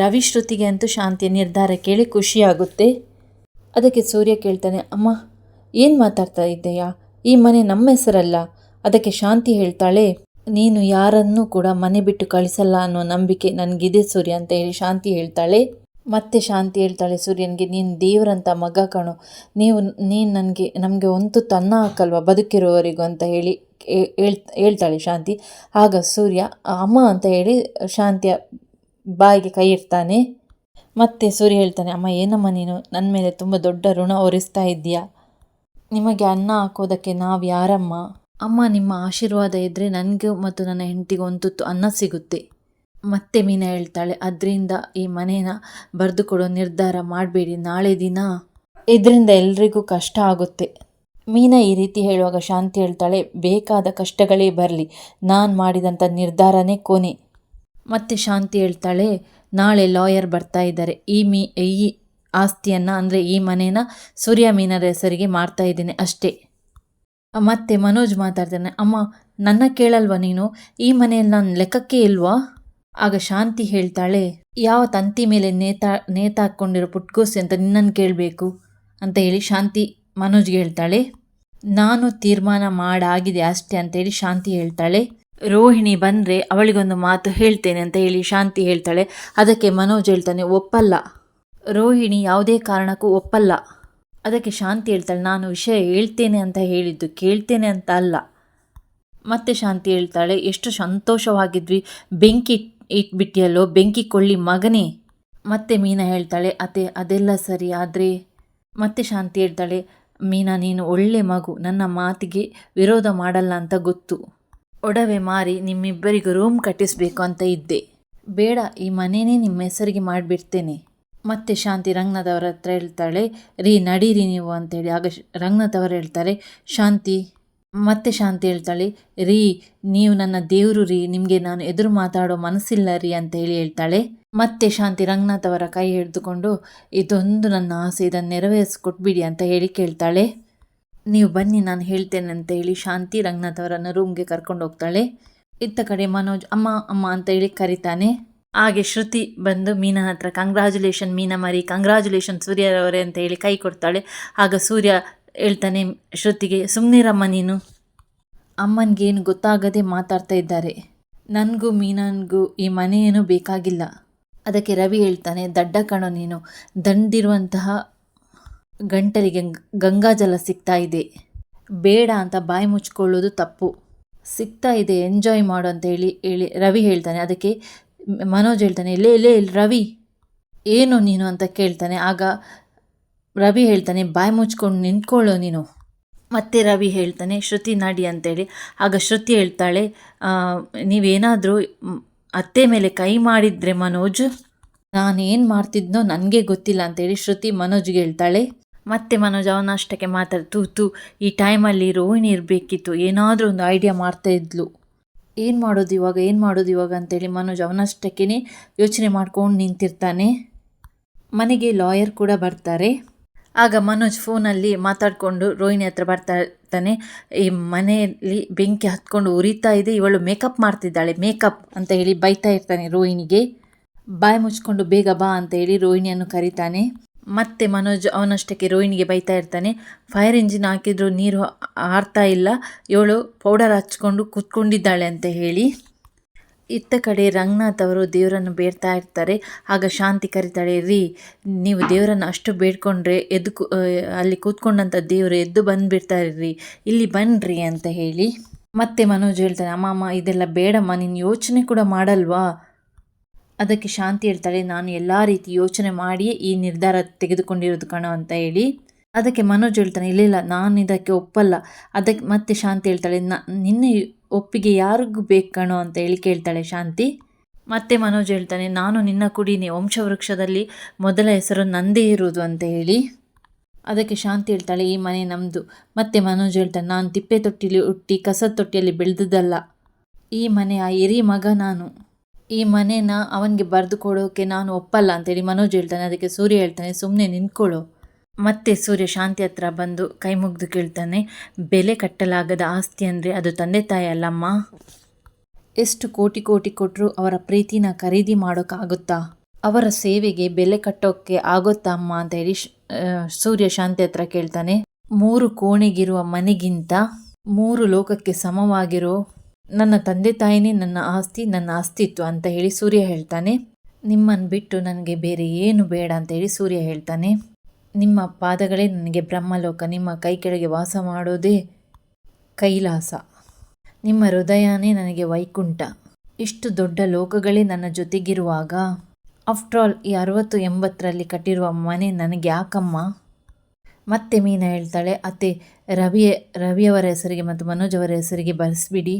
ರವಿ ಶ್ರುತಿಗೆ ಅಂತೂ ಶಾಂತಿಯ ನಿರ್ಧಾರ ಕೇಳಿ ಖುಷಿಯಾಗುತ್ತೆ ಅದಕ್ಕೆ ಸೂರ್ಯ ಕೇಳ್ತಾನೆ, ಅಮ್ಮ, ಏನು ಮಾತಾಡ್ತಾ ಇದ್ದೀಯಾ? ಈ ಮನೆ ನಮ್ಮ ಹೆಸರಲ್ಲ. ಅದಕ್ಕೆ ಶಾಂತಿ ಹೇಳ್ತಾಳೆ, ನೀನು ಯಾರನ್ನೂ ಕೂಡ ಮನೆ ಬಿಟ್ಟು ಕಳಿಸಲ್ಲ ಅನ್ನೋ ನಂಬಿಕೆ ನನಗಿದೆ ಸೂರ್ಯ ಅಂತ ಹೇಳಿ ಶಾಂತಿ ಹೇಳ್ತಾಳೆ. ಮತ್ತೆ ಶಾಂತಿ ಹೇಳ್ತಾಳೆ, ಸೂರ್ಯನಿಗೆ, ನೀನು ದೇವರಂತ ಮಗ ಕಣು, ನೀವು, ನೀನು ನನಗೆ, ನಮಗೆ ಒಂದು ತನ್ನ ಹಾಕಲ್ವಾ ಬದುಕಿರೋವರೆಗೂ ಅಂತ ಹೇಳಿ ಹೇಳ್ತಾಳೆ ಶಾಂತಿ. ಆಗ ಸೂರ್ಯ, ಅಮ್ಮ ಅಂತ ಹೇಳಿ ಶಾಂತಿಯ ಬಾಯಿಗೆ ಕೈ ಇಡ್ತಾನೆ ಮತ್ತೆ ಸೂರ್ಯ ಹೇಳ್ತಾನೆ, ಅಮ್ಮ, ಏನಮ್ಮ ನೀನು? ನನ್ನ ಮೇಲೆ ತುಂಬ ದೊಡ್ಡ ಋಣ ಹೊರಿಸ್ತಾ ಇದ್ದೀಯಾ? ನಿಮಗೆ ಅನ್ನ ಹಾಕೋದಕ್ಕೆ ನಾವು ಯಾರಮ್ಮ? ಅಮ್ಮ, ನಿಮ್ಮ ಆಶೀರ್ವಾದ ಇದ್ದರೆ ನನಗೂ ಮತ್ತು ನನ್ನ ಹೆಂಡತಿಗೆ ಒಂದು ತುತ್ತು ಅನ್ನ ಸಿಗುತ್ತೆ. ಮತ್ತೆ ಮೀನಾ ಹೇಳ್ತಾಳೆ, ಅದರಿಂದ ಈ ಮನೇನ ಬರೆದು ಕೊಡೋ ನಿರ್ಧಾರ ಮಾಡಬೇಡಿ, ನಾಳೆ ದಿನ. ಇದರಿಂದ ಎಲ್ರಿಗೂ ಕಷ್ಟ ಆಗುತ್ತೆ. ಮೀನಾ ಈ ರೀತಿ ಹೇಳುವಾಗ ಶಾಂತಿ ಹೇಳ್ತಾಳೆ, ಬೇಕಾದ ಕಷ್ಟಗಳೇ ಬರಲಿ, ನಾನು ಮಾಡಿದಂಥ ನಿರ್ಧಾರನೇ ಕೊನೆ. ಮತ್ತೆ ಶಾಂತಿ ಹೇಳ್ತಾಳೆ, ನಾಳೆ ಲಾಯರ್ ಬರ್ತಾ ಇದ್ದಾರೆ, ಈ ಮೀ, ಈ ಆಸ್ತಿಯನ್ನು, ಅಂದರೆ ಈ ಮನೇನ ಸೂರ್ಯ ಮೀನರ ಹೆಸರಿಗೆ ಮಾಡ್ತಾ ಇದ್ದೀನಿ ಅಷ್ಟೇ. ಮತ್ತೆ ಮನೋಜ್ ಮಾತಾಡ್ತಾನೆ, ಅಮ್ಮ, ನನ್ನ ಕೇಳಲ್ವಾ ನೀನು? ಈ ಮನೆಯಲ್ಲಿ ನಾನು ಲೆಕ್ಕಕ್ಕೆ ಇಲ್ವಾ? ಆಗ ಶಾಂತಿ ಹೇಳ್ತಾಳೆ, ಯಾವ ತಂತಿ ಮೇಲೆ ನೇತಾ ನೇತಾಕೊಂಡಿರೋ ಪುಟ್ಕೋಸಿ ಅಂತ ನಿನ್ನನ್ನು ಕೇಳಬೇಕು? ಅಂತ ಹೇಳಿ ಶಾಂತಿ ಮನೋಜ್ಗೆ ಹೇಳ್ತಾಳೆ, ನಾನು ತೀರ್ಮಾನ ಮಾಡಾಗಿದೆ ಅಷ್ಟೇ ಅಂತ ಹೇಳಿ ಶಾಂತಿ ಹೇಳ್ತಾಳೆ, ರೋಹಿಣಿ ಬಂದರೆ ಅವಳಿಗೊಂದು ಮಾತು ಹೇಳ್ತೇನೆ ಅಂತ ಹೇಳಿ ಶಾಂತಿ ಹೇಳ್ತಾಳೆ, ಅದಕ್ಕೆ ಮನೋಜ್ ಹೇಳ್ತಾನೆ, ಒಪ್ಪಲ್ಲ. ರೋಹಿಣಿ ಯಾವುದೇ ಕಾರಣಕ್ಕೂ ಒಪ್ಪಲ್ಲ. ಅದಕ್ಕೆ ಶಾಂತಿ ಹೇಳ್ತಾಳೆ, ನಾನು ವಿಷಯ ಹೇಳ್ತೇನೆ ಅಂತ ಹೇಳಿದ್ದು, ಕೇಳ್ತೇನೆ ಅಂತ ಅಲ್ಲ. ಮತ್ತೆ ಶಾಂತಿ ಹೇಳ್ತಾಳೆ, ಎಷ್ಟು ಸಂತೋಷವಾಗಿದ್ವಿ. ಬೆಂಕಿ ಇಟ್- ಇಟ್ಬಿಟ್ಟಿಯಲ್ಲೋ, ಬೆಂಕಿ ಕೊಳ್ಳಿ ಮಗನೇ. ಮತ್ತೆ ಮೀನಾ ಹೇಳ್ತಾಳೆ ಅತೆ ಅದೆಲ್ಲ ಸರಿ, ಆದರೆ ಮತ್ತೆ ಶಾಂತಿ ಹೇಳ್ತಾಳೆ, ಮೀನಾ, ನೀನು ಒಳ್ಳೆ ಮಗು. ನನ್ನ ಮಾತಿಗೆ ವಿರೋಧ ಮಾಡಲ್ಲ ಅಂತ ಗೊತ್ತು. ಒಡವೆ ಮಾರಿ ನಿಮ್ಮಿಬ್ಬರಿಗೂ ರೂಮ್ ಕಟ್ಟಿಸ್ಬೇಕು ಅಂತ ಇದ್ದೆ. ಬೇಡ, ಈ ಮನೆಯೇ ನಿಮ್ಮ ಹೆಸರಿಗೆ ಮಾಡಿಬಿಡ್ತೇನೆ. ಮತ್ತೆ ಶಾಂತಿ ರಂಗನಾಥವರ ಹತ್ರ ಹೇಳ್ತಾಳೆ, ರೀ ನಡೀರಿ ನೀವು ಅಂತೇಳಿ. ಆಗ ರಂಗನಾಥವರು ಹೇಳ್ತಾರೆ, ಶಾಂತಿ, ಮತ್ತೆ ಶಾಂತಿ ಹೇಳ್ತಾಳೆ, ರೀ ನೀವು ನನ್ನ ದೇವರು ರೀ, ನಿಮಗೆ ನಾನು ಎದುರು ಮಾತಾಡೋ ಮನಸ್ಸಿಲ್ಲ ರೀ ಅಂತ ಹೇಳಿ ಹೇಳ್ತಾಳೆ. ಮತ್ತೆ ಶಾಂತಿ ರಂಗನಾಥ್ ಅವರ ಕೈ ಹಿಡಿದುಕೊಂಡು, ಇದೊಂದು ನನ್ನ ಆಸೆ, ಇದನ್ನು ನೆರವೇರಿಸ್ಕೊಟ್ಬಿಡಿ ಅಂತ ಹೇಳಿ ಕೇಳ್ತಾಳೆ. ನೀವು ಬನ್ನಿ, ನಾನು ಹೇಳ್ತೇನೆ ಅಂತ ಹೇಳಿ ಶಾಂತಿ ರಂಗನಾಥ್ ಅವರನ್ನು ರೂಮ್ಗೆ ಕರ್ಕೊಂಡು ಹೋಗ್ತಾಳೆ. ಇತ್ತ ಕಡೆ ಮನೋಜ್, ಅಮ್ಮ ಅಮ್ಮ ಅಂತ ಹೇಳಿ ಕರೀತಾನೆ. ಹಾಗೆ ಶ್ರುತಿ ಬಂದು ಮೀನನ ಹತ್ರ ಕಂಗ್ರ್ಯಾಚುಲೇಷನ್ ಮೀನ ಮರಿ ಕಂಗ್ರ್ಯಾಚುಲೇಷನ್ ಸೂರ್ಯರವರೇ ಅಂತ ಹೇಳಿ ಕೈ ಕೊಡ್ತಾಳೆ. ಆಗ ಸೂರ್ಯ ಹೇಳ್ತಾನೆ ಶ್ರುತಿಗೆ ಸುಮ್ಮನಿರಮ್ಮ ನೀನು. ಅಮ್ಮನಿಗೇನು ಗೊತ್ತಾಗದೆ ಮಾತಾಡ್ತಾ ಇದ್ದಾರೆ. ನನಗೂ ಮೀನನಿಗೂ ಈ ಮನೆಯೇನು ಬೇಕಾಗಿಲ್ಲ. ಅದಕ್ಕೆ ರವಿ ಹೇಳ್ತಾನೆ, ದಡ್ಡ ಕಣೋ ನೀನು, ದಂಡಿರುವಂತಹ ಗಂಟಲಿಗೆ ಗಂಗ್- ಗಂಗಾಜಲ ಸಿಗ್ತಾ ಇದೆ. ಬೇಡ ಅಂತ ಬಾಯಿ ಮುಚ್ಕೊಳ್ಳೋದು ತಪ್ಪು. ಸಿಗ್ತಾ ಇದೆ, ಎಂಜಾಯ್ ಮಾಡು ಅಂತ ಹೇಳಿ ಹೇಳಿ ರವಿ ಹೇಳ್ತಾನೆ. ಅದಕ್ಕೆ ಮನೋಜ್ ಹೇಳ್ತಾನೆ, ಲೇ ಲೇ, ರವಿ, ಏನು ನೀನು ಅಂತ ಕೇಳ್ತಾನೆ. ಆಗ ರವಿ ಹೇಳ್ತಾನೆ, ಬಾಯಿ ಮುಚ್ಕೊಂಡು ನಿಂತ್ಕೊಳ್ಳೋ ನೀನು. ಮತ್ತೆ ರವಿ ಹೇಳ್ತಾನೆ, ಶ್ರುತಿ, ನಡಿ ಅಂತೇಳಿ. ಆಗ ಶ್ರುತಿ ಹೇಳ್ತಾಳೆ ನೀವೇನಾದರೂ ಅತ್ತೆ ಮೇಲೆ ಕೈ ಮಾಡಿದ್ರೆ ಮನೋಜ್, ನಾನೇನು ಮಾಡ್ತಿದ್ನೋ ನನಗೆ ಗೊತ್ತಿಲ್ಲ ಅಂತೇಳಿ ಶ್ರುತಿ ಮನೋಜ್ಗೆ ಹೇಳ್ತಾಳೆ. ಮತ್ತೆ ಮನೋಜ್ ಅವನಷ್ಟಕ್ಕೆ ಅಷ್ಟಕ್ಕೆ ಮಾತಾಡ್ತು, ತೂ ಈ ಟೈಮಲ್ಲಿ ರೋಹಿಣಿ ಇರಬೇಕಿತ್ತು. ಏನಾದರೂ ಒಂದು ಐಡಿಯಾ ಮಾಡ್ತಾ ಇದ್ಲು. ಏನು ಮಾಡೋದು ಇವಾಗ, ಏನು ಮಾಡೋದು ಇವಾಗ ಅಂತೇಳಿ ಮನೋಜ್ ಅವನಷ್ಟಕ್ಕೇ ಯೋಚನೆ ಮಾಡ್ಕೊಂಡು ನಿಂತಿರ್ತಾನೆ. ಮನೆಗೆ ಲಾಯರ್ ಕೂಡ ಬರ್ತಾರೆ. ಆಗ ಮನೋಜ್ ಫೋನಲ್ಲಿ ಮಾತಾಡಿಕೊಂಡು ರೋಹಿಣಿ ಹತ್ರ ಬರ್ತಾ ಇರ್ತಾನೆ. ಈ ಮನೆಯಲ್ಲಿ ಬೆಂಕಿ ಹತ್ಕೊಂಡು ಉರಿತಾ ಇದೆ, ಇವಳು ಮೇಕಪ್ ಮಾಡ್ತಿದ್ದಾಳೆ, ಮೇಕಪ್ ಅಂತ ಹೇಳಿ ಬೈತಾ ಇರ್ತಾನೆ ರೋಹಿಣಿಗೆ. ಬಾಯಿ ಮುಚ್ಕೊಂಡು ಬೇಗ ಬಾ ಅಂತ ಹೇಳಿ ರೋಹಿಣಿಯನ್ನು ಕರೀತಾನೆ. ಮತ್ತೆ ಮನೋಜ್ ಅವನಷ್ಟಕ್ಕೆ ರೋಹಿಣಿಗೆ ಬೈತಾ ಇರ್ತಾನೆ. ಫೈರ್ ಇಂಜಿನ್ ಹಾಕಿದ್ರು ನೀರು ಆರ್ತಾ ಇಲ್ಲ. ಇವಳು ಪೌಡರ್ ಹಚ್ಕೊಂಡು ಕೂತ್ಕೊಂಡಿದ್ದಾಳೆ ಅಂತ ಹೇಳಿ. ಇತ್ತ ಕಡೆ ರಂಗನಾಥ್ ಅವರು ದೇವರನ್ನು ಬೇಡ್ತಾ ಇರ್ತಾರೆ. ಆಗ ಶಾಂತಿ ಕರೀತಾಳೆ, ರೀ, ನೀವು ದೇವರನ್ನು ಅಷ್ಟು ಬೇಡ್ಕೊಂಡ್ರೆ ಎದ್ದು ಅಲ್ಲಿ ಕೂತ್ಕೊಂಡಂಥ ದೇವರು ಎದ್ದು ಬಂದುಬಿಡ್ತಾರೆ ರೀ. ಇಲ್ಲಿ ಬನ್ನಿರಿ ಅಂತ ಹೇಳಿ. ಮತ್ತೆ ಮನೋಜ್ ಹೇಳ್ತಾನೆ, ಅಮ್ಮ ಅಮ್ಮ, ಇದೆಲ್ಲ ಬೇಡಮ್ಮ, ನೀನು ಯೋಚನೆ ಕೂಡ ಮಾಡಲ್ವಾ? ಅದಕ್ಕೆ ಶಾಂತಿ ಹೇಳ್ತಾಳೆ, ನಾನು ಎಲ್ಲ ರೀತಿ ಯೋಚನೆ ಮಾಡಿಯೇ ಈ ನಿರ್ಧಾರ ತೆಗೆದುಕೊಂಡಿರೋದು ಕಣೋ ಅಂತ ಹೇಳಿ ಅದಕ್ಕೆ ಮನೋಜ್ ಹೇಳ್ತಾನೆ, ಇಲ್ಲ ಇಲ್ಲ, ನಾನು ಇದಕ್ಕೆ ಒಪ್ಪಲ್ಲ. ಅದಕ್ಕೆ ಮತ್ತೆ ಶಾಂತಿ ಹೇಳ್ತಾಳೆ, ನ, ನಿನ್ನ ಒಪ್ಪಿಗೆ ಯಾರಿಗೂ ಬೇಕು ಕಣೋ ಅಂತ ಹೇಳಿ ಕೇಳ್ತಾಳೆ ಶಾಂತಿ. ಮತ್ತೆ ಮನೋಜ್ ಹೇಳ್ತಾನೆ, ನಾನು ನಿನ್ನ ಕುಡೀನಿ, ವಂಶವೃಕ್ಷದಲ್ಲಿ ಮೊದಲ ಹೆಸರು ನಂದೇ ಇರುವುದು ಅಂತ ಹೇಳಿ ಅದಕ್ಕೆ ಶಾಂತಿ ಹೇಳ್ತಾಳೆ, ಈ ಮನೆ ನಮ್ಮದು ಮತ್ತೆ ಮನೋಜ್ ಹೇಳ್ತಾನೆ, ನಾನು ತಿಪ್ಪೆ ತೊಟ್ಟಿಲಿ ಹುಟ್ಟಿ ಕಸದ ತೊಟ್ಟಿಯಲ್ಲಿ ಬೆಳೆದದಲ್ಲ ಈ ಮನೆಯ ಎರಿ ಮಗ ನಾನು. ಈ ಮನೇನ ಅವನಿಗೆ ಬರೆದು ಕೊಡೋಕೆ ನಾನು ಒಪ್ಪಲ್ಲ ಅಂತೇಳಿ ಮನೋಜ್ ಹೇಳ್ತಾನೆ. ಅದಕ್ಕೆ ಸೂರ್ಯ ಹೇಳ್ತಾನೆ ಸುಮ್ಮನೆ ನಿಂತ್ಕೊಳ್ಳೋ ಮತ್ತೆ ಸೂರ್ಯ ಶಾಂತಿ ಹತ್ರ ಬಂದು ಕೈ ಮುಗಿದು ಕೇಳ್ತಾನೆ, ಬೆಲೆ ಕಟ್ಟಲಾಗದ ಆಸ್ತಿ ಅಂದರೆ ಅದು ತಂದೆ ತಾಯಿ ಅಲ್ಲಮ್ಮ. ಎಷ್ಟು ಕೋಟಿ ಕೋಟಿ ಕೊಟ್ಟರು ಅವರ ಪ್ರೀತಿನ ಖರೀದಿ ಮಾಡೋಕ್ಕಾಗುತ್ತಾ? ಅವರ ಸೇವೆಗೆ ಬೆಲೆ ಕಟ್ಟೋಕ್ಕೆ ಆಗುತ್ತಾ ಅಮ್ಮ ಅಂತ ಹೇಳಿ ಸೂರ್ಯ ಶಾಂತಿ ಹತ್ರ ಕೇಳ್ತಾನೆ. ಮೂರು ಕೋಣೆಗಿರುವ ಮನೆಗಿಂತ ಮೂರು ಲೋಕಕ್ಕೆ ಸಮವಾಗಿರೋ ನನ್ನ ತಂದೆ ತಾಯಿನೇ ನನ್ನ ಆಸ್ತಿ, ನನ್ನ ಅಸ್ತಿತ್ವ ಅಂತ ಹೇಳಿ ಸೂರ್ಯ ಹೇಳ್ತಾನೆ. ನಿಮ್ಮನ್ನು ಬಿಟ್ಟು ನನಗೆ ಬೇರೆ ಏನು ಬೇಡ ಅಂತ ಹೇಳಿ ಸೂರ್ಯ ಹೇಳ್ತಾನೆ. ನಿಮ್ಮ ಪಾದಗಳೇ ನನಗೆ ಬ್ರಹ್ಮಲೋಕ, ನಿಮ್ಮ ಕೈ ಕೆಳಗೆ ವಾಸ ಮಾಡೋದೇ ಕೈಲಾಸ. ನಿಮ್ಮ ಹೃದಯನೇ ನನಗೆ ವೈಕುಂಠ. ಇಷ್ಟು ದೊಡ್ಡ ಲೋಕಗಳೇ ನನ್ನ ಜೊತೆಗಿರುವಾಗ ಆಫ್ಟರ್ ಆಲ್ ಈ ಅರವತ್ತು ಎಂಬತ್ತರಲ್ಲಿ ಕಟ್ಟಿರುವ ಮನೆ ನನಗೆ ಯಾಕಮ್ಮ? ಮತ್ತೆ ಮೀನಾ ಹೇಳ್ತಾಳೆ, ಅತ್ತೆ ರವಿ ರವಿಯವರ ಹೆಸರಿಗೆ ಮತ್ತು ಮನೋಜ್ ಅವರ ಹೆಸರಿಗೆ ಬರೆಸ್ಬಿಡಿ.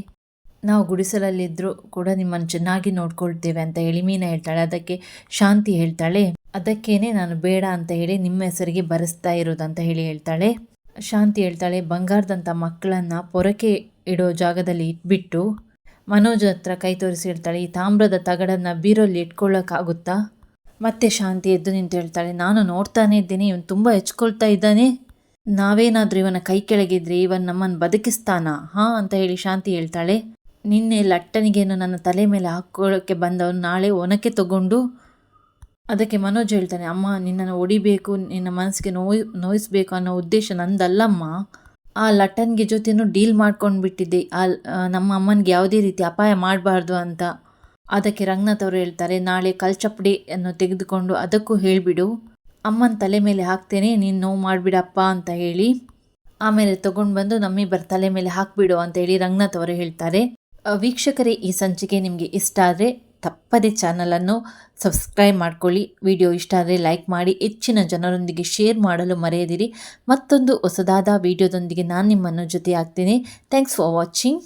ನಾವು ಗುಡಿಸಲಲ್ಲಿದ್ದರೂ ಕೂಡ ನಿಮ್ಮನ್ನು ಚೆನ್ನಾಗಿ ನೋಡ್ಕೊಳ್ತೇವೆ ಅಂತ ಹೇಳಿ ಮೀನ ಹೇಳ್ತಾಳೆ. ಅದಕ್ಕೆ ಶಾಂತಿ ಹೇಳ್ತಾಳೆ, ಅದಕ್ಕೇನೆ ನಾನು ಬೇಡ ಅಂತ ಹೇಳಿ ನಿಮ್ಮ ಹೆಸರಿಗೆ ಬರೆಸ್ತಾ ಅಂತ ಹೇಳಿ ಹೇಳ್ತಾಳೆ. ಶಾಂತಿ ಹೇಳ್ತಾಳೆ, ಬಂಗಾರದಂಥ ಮಕ್ಕಳನ್ನು ಪೊರಕೆ ಇಡೋ ಜಾಗದಲ್ಲಿ ಇಟ್ಬಿಟ್ಟು ಮನೋಜ್ ಹತ್ರ ಕೈ ತೋರಿಸಿ ಹೇಳ್ತಾಳೆ, ಈ ತಾಮ್ರದ ತಗಡನ್ನು ಬೀರಲ್ಲಿ ಇಟ್ಕೊಳ್ಳೋಕ್ಕಾಗುತ್ತಾ? ಮತ್ತೆ ಶಾಂತಿ ಎದ್ದು ನಿಂತು ಹೇಳ್ತಾಳೆ, ನಾನು ನೋಡ್ತಾನೆ ಇದ್ದೀನಿ, ಇವನು ತುಂಬ ಹೆಚ್ಕೊಳ್ತಾ ಇದ್ದಾನೆ. ನಾವೇನಾದರೂ ಇವನ ಕೈ ಕೆಳಗಿದ್ರೆ ಇವನ್ ನಮ್ಮನ್ನು ಬದುಕಿಸ್ತಾನಾ? ಹಾಂ ಅಂತ ಹೇಳಿ ಶಾಂತಿ ಹೇಳ್ತಾಳೆ. ನಿನ್ನೆ ಲಟ್ಟನಿಗೇನು ನನ್ನ ತಲೆ ಮೇಲೆ ಹಾಕ್ಕೊಳ್ಳೋಕ್ಕೆ ಬಂದವನು ನಾಳೆ ಒನಕ್ಕೆ ತಗೊಂಡು ಅದಕ್ಕೆ ಮನೋಜ್ ಹೇಳ್ತಾನೆ, ಅಮ್ಮ, ನಿನ್ನನ್ನು ಒಡಿಬೇಕು ನಿನ್ನ ಮನಸ್ಸಿಗೆ ನೋಯ್, ನೋಯಿಸ್ಬೇಕು ಅನ್ನೋ ಉದ್ದೇಶ ನಂದಲ್ಲಮ್ಮ. ಆ ಲಟ್ಟನ್ಗೆ ಜೊತೆನೂ ಡೀಲ್ ಮಾಡ್ಕೊಂಡು ಬಿಟ್ಟಿದ್ದೆ ಆ, ನಮ್ಮ ಅಮ್ಮನಿಗೆ ಯಾವುದೇ ರೀತಿ ಅಪಾಯ ಮಾಡಬಾರ್ದು ಅಂತ. ಅದಕ್ಕೆ ರಂಗನಾಥ್ ಅವರು ಹೇಳ್ತಾರೆ, ನಾಳೆ ಕಲ್ಚಪ್ಪಡಿಯನ್ನು ತೆಗೆದುಕೊಂಡು ಅದಕ್ಕೂ ಹೇಳಿಬಿಡು. ಅಮ್ಮನ ತಲೆ ಮೇಲೆ ಹಾಕ್ತೇನೆ, ನೀನು ನೋವು ಮಾಡಿಬಿಡಪ್ಪ ಅಂತ ಹೇಳಿ. ಆಮೇಲೆ ತಗೊಂಡು ಬಂದು ನಮ್ಮಿಬ್ಬರ ತಲೆ ಮೇಲೆ ಹಾಕ್ಬಿಡು ಅಂತ ಹೇಳಿ ರಂಗನಾಥ್ ಅವರು ಹೇಳ್ತಾರೆ. ವೀಕ್ಷಕರೇ, ಈ ಸಂಚಿಕೆ ನಿಮಗೆ ಇಷ್ಟ ಆದರೆ ತಪ್ಪದೇ ಚಾನಲನ್ನು ಸಬ್ಸ್ಕ್ರೈಬ್ ಮಾಡ್ಕೊಳ್ಳಿ. ವಿಡಿಯೋ ಇಷ್ಟ ಆದರೆ ಲೈಕ್ ಮಾಡಿ. ಹೆಚ್ಚಿನ ಜನರೊಂದಿಗೆ ಶೇರ್ ಮಾಡಲು ಮರೆಯದಿರಿ. ಮತ್ತೊಂದು ಹೊಸದಾದ ವಿಡಿಯೋದೊಂದಿಗೆ ನಾನು ನಿಮ್ಮನ್ನು ಜೊತೆ ಆಗ್ತೀನಿ ಥ್ಯಾಂಕ್ಸ್ ಫಾರ್ ವಾಚಿಂಗ್